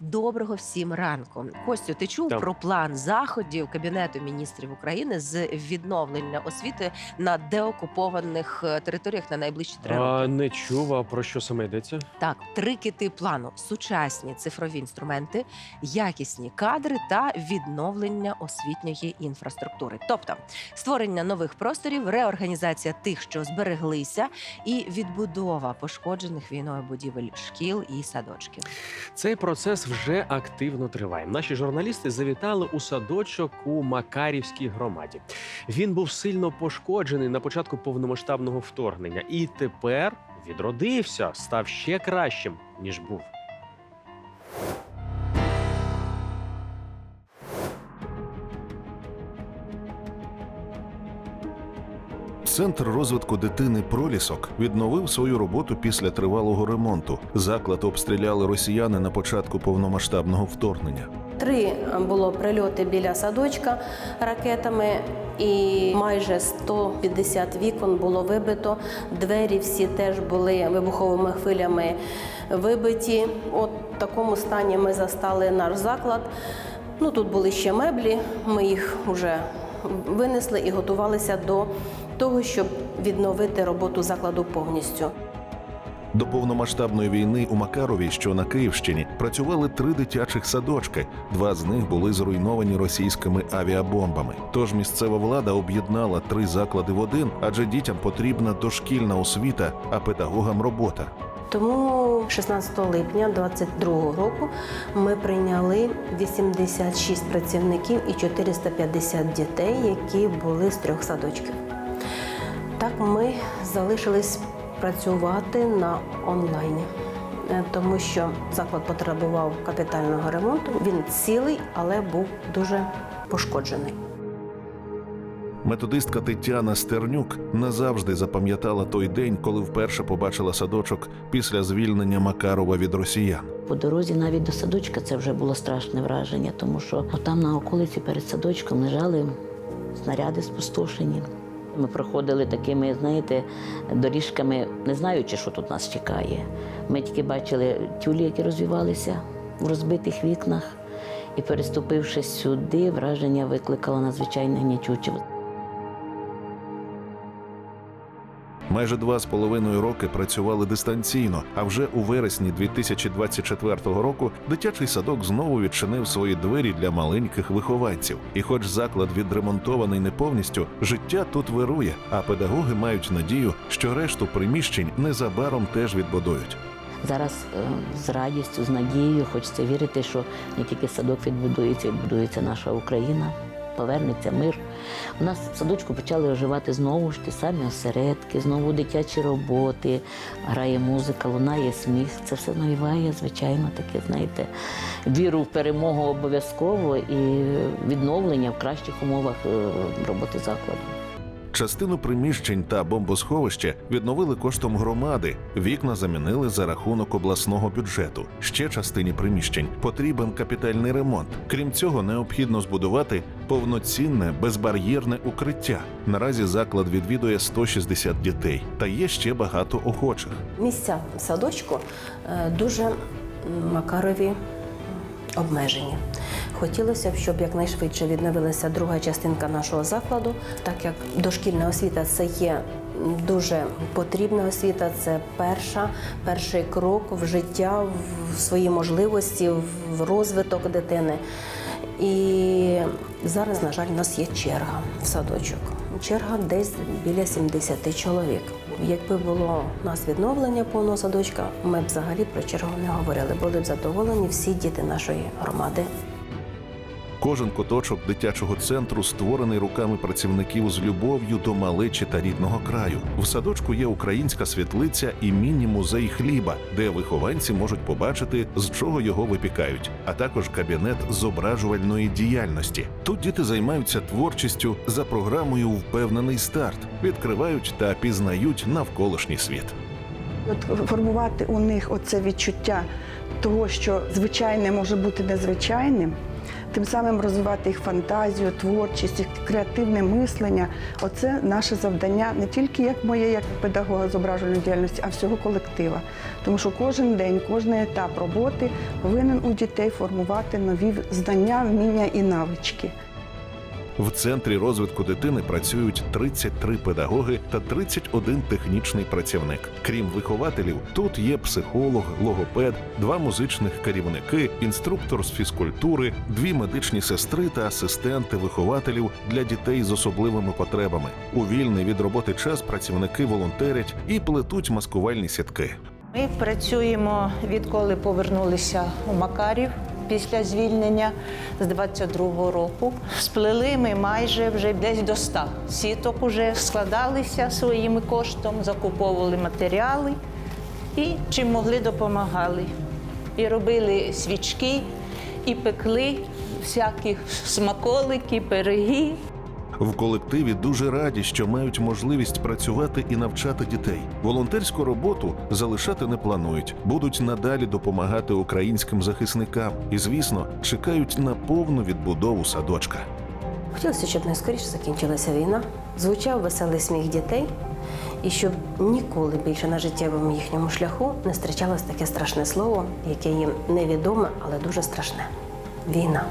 Доброго всім ранку. Костю, ти чув Так. про план заходів Кабінету міністрів України з відновлення освіти на деокупованих е, територіях на найближчі три роки? А, не чув, а про що саме йдеться? Так, три кити плану: сучасні цифрові інструменти, якісні кадри та відновлення освітньої інфраструктури. Тобто створення нових просторів, реорганізація тих, що збереглися, і відбудова пошкоджених війною будівель шкіл і садочків. Цей процес вже активно триває. Наші журналісти завітали у садочок у Макарівській громаді. Він був сильно пошкоджений на початку повномасштабного вторгнення, і тепер відродився, став ще кращим ніж був. Центр розвитку дитини Пролісок відновив свою роботу після тривалого ремонту. Заклад обстріляли росіяни на початку повномасштабного вторгнення. Три було прильоти біля садочка ракетами, і майже 150 вікон було вибито. Двері всі теж були вибуховими хвилями вибиті. От в такому стані ми застали наш заклад. Ну тут були ще меблі. Ми їх вже винесли і готувалися до того, щоб відновити роботу закладу повністю. До повномасштабної війни у Макарові, що на Київщині, працювали три дитячих садочки. Два з них були зруйновані російськими авіабомбами. Тож місцева влада об'єднала три заклади в один, адже дітям потрібна дошкільна освіта, а педагогам робота. Тому 16 липня 2022 року ми прийняли 86 працівників і 450 дітей, які були з трьох садочків. Так ми залишились працювати на онлайні, е, тому що заклад потребував капітального ремонту. Він цілий, але був дуже пошкоджений. Методистка Тетяна Стернюк назавжди запам'ятала той день, коли вперше побачила садочок після звільнення Макарова від росіян. По дорозі навіть до садочка це вже було страшне враження, тому що там на околиці перед садочком лежали снаряди спустошені. Ми проходили такими, знаєте, доріжками, не знаючи, що тут нас чекає. Ми тільки бачили тюлі, які розвивалися в розбитих вікнах. І переступивши сюди, враження викликало надзвичайне гнітюче. Майже два з половиною роки працювали дистанційно. А вже у вересні 2024 року дитячий садок знову відчинив свої двері для маленьких вихованців. І, хоч заклад відремонтований не повністю, життя тут вирує, а педагоги мають надію, що решту приміщень незабаром теж відбудують. Зараз е, з радістю, з надією хочеться вірити, що не тільки садок відбудується, відбудується наша Україна, повернеться мир. У нас в садочку почали оживати знову ж ті самі осередки, знову дитячі роботи, грає музика, лунає сміх. Це все навіває, звичайно, таке, знаєте, віру в перемогу обов'язково і відновлення в кращих умовах е, роботи закладу. Частину приміщень та бомбосховища відновили коштом громади. Вікна замінили за рахунок обласного бюджету. Ще частині приміщень потрібен капітальний ремонт. Крім цього, необхідно збудувати повноцінне безбар'єрне укриття. Наразі заклад відвідує 160 дітей, та є ще багато охочих. Місця в садочку е, дуже Макарові обмежені. Хотілося б, щоб якнайшвидше відновилася друга частинка нашого закладу, так як дошкільна освіта це є дуже потрібна освіта, це перша, перший крок в життя, в свої можливості, в розвиток дитини. І зараз, на жаль, у нас є черга в садочок. Черга десь біля 70 чоловік. Якби було у нас відновлення повного садочка, ми б взагалі про чергу не говорили. Були б задоволені всі діти нашої громади. Кожен куточок дитячого центру створений руками працівників з любов'ю до малечі та рідного краю. В садочку є українська світлиця і міні-музей хліба, де вихованці можуть побачити, з чого його випікають, а також кабінет зображувальної діяльності. Тут діти займаються творчістю за програмою Впевнений старт, відкривають та пізнають навколишній світ. От формувати у них оце відчуття того, що звичайне може бути незвичайним, тим самим розвивати їх фантазію, творчість, їх креативне мислення. Оце наше завдання не тільки як моє, як педагога зображеної діяльності, а всього колектива. Тому що кожен день, кожен етап роботи повинен у дітей формувати нові знання, вміння і навички. В центрі розвитку дитини працюють 33 педагоги та 31 технічний працівник. Крім вихователів, тут є психолог, логопед, два музичних керівники, інструктор з фізкультури, дві медичні сестри та асистенти вихователів для дітей з особливими потребами. У вільний від роботи час працівники волонтерять і плетуть маскувальні сітки. Ми працюємо відколи повернулися у Макарів після звільнення з 22-го року. Сплели ми майже вже десь до 100 сіток уже складалися своїми коштом, закуповували матеріали і чим могли допомагали. І робили свічки, і пекли всякі смаколики, пироги. В колективі дуже раді, що мають можливість працювати і навчати дітей. Волонтерську роботу залишати не планують, будуть надалі допомагати українським захисникам і, звісно, чекають на повну відбудову садочка. Хотілося, щоб найскоріше закінчилася війна, звучав веселий сміх дітей, і щоб ніколи більше на життєвому їхньому шляху не зустрічалось таке страшне слово, яке їм невідоме, але дуже страшне війна.